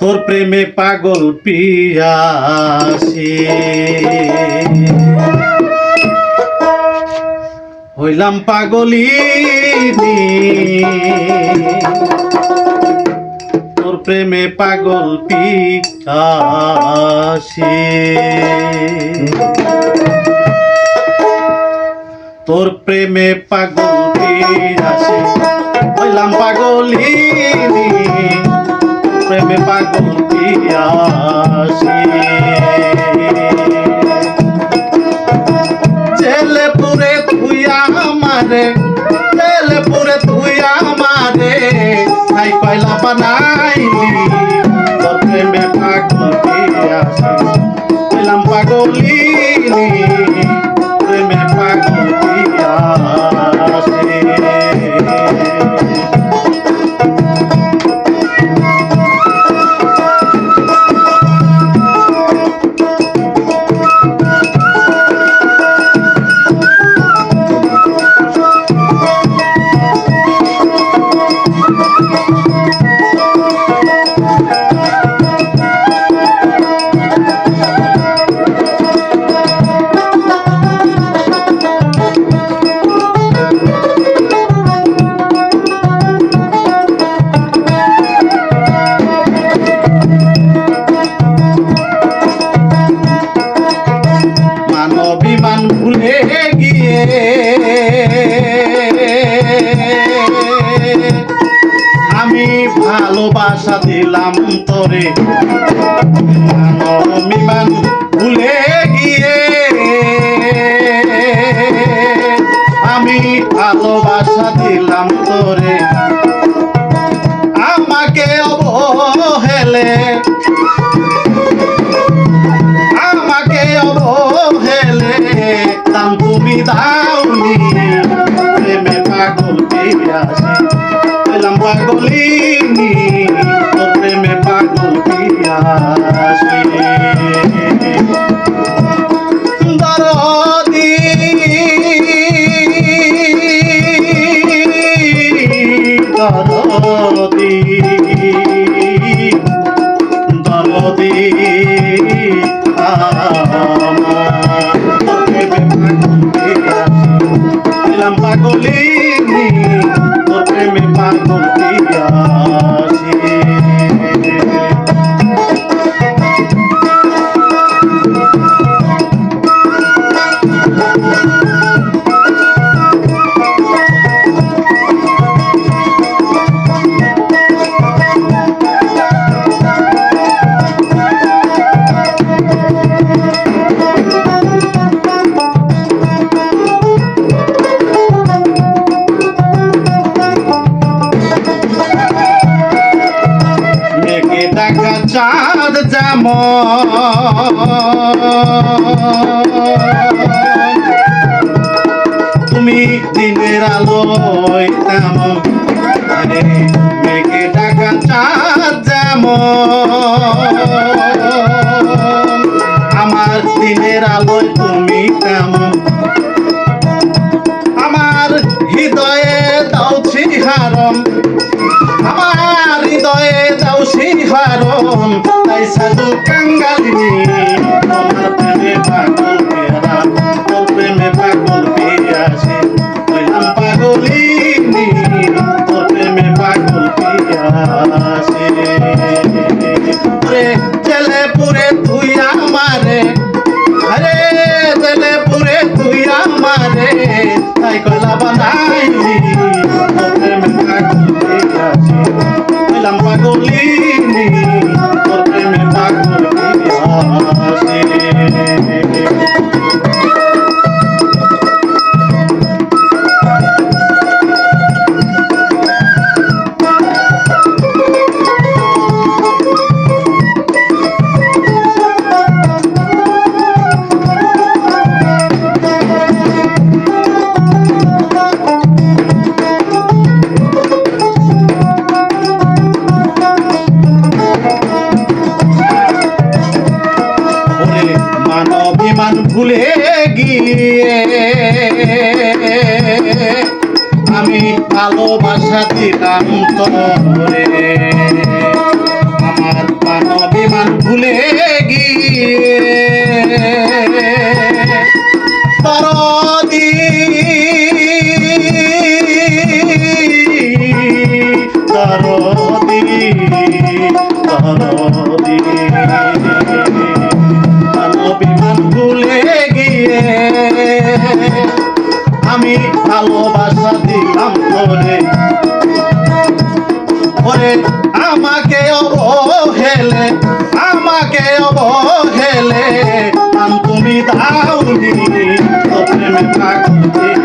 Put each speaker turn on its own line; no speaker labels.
তোর প্রেমে পাগল পিয়াসি। হইলাম পাগলি তোর প্রেমে পাগল পিয়াসি। তোর প্রেমে পাগল পিয়াসি। হইলাম পাগলি প্রেমে পাগল জেলে পুরে তুইয়া আমারে জেলে পুরে তুইয়া আমারে খাই কয়লা বানাইলি ভালোবাসা দিলাম তোরে। মিমান ভুলে গিয়ে। আমি ভালোবাসা দিলাম তোরে। আমাকে অবহেলে। পিয়াসি দরদি দরদি দরদি দিলাম দেখা চাঁদ যেম তুমি দিনের আলোয় তেমন আরে মেঘে ডাকা চাঁদ যেম আমার দিনের আলোয় তাই সাধু কাঙ্গালিনী। ভুলে গিয়ে। আমি ভালোবাসা দিলাম তোরে। আমার প্রাণ ভুলে গিয়ে। তার তরদি ভালোবাসা দিলাম তোরে। ওরে আমাকে অবহেলে আমাকে অবহেলে। তুমি দাউনি তো প্রেমে থাকতে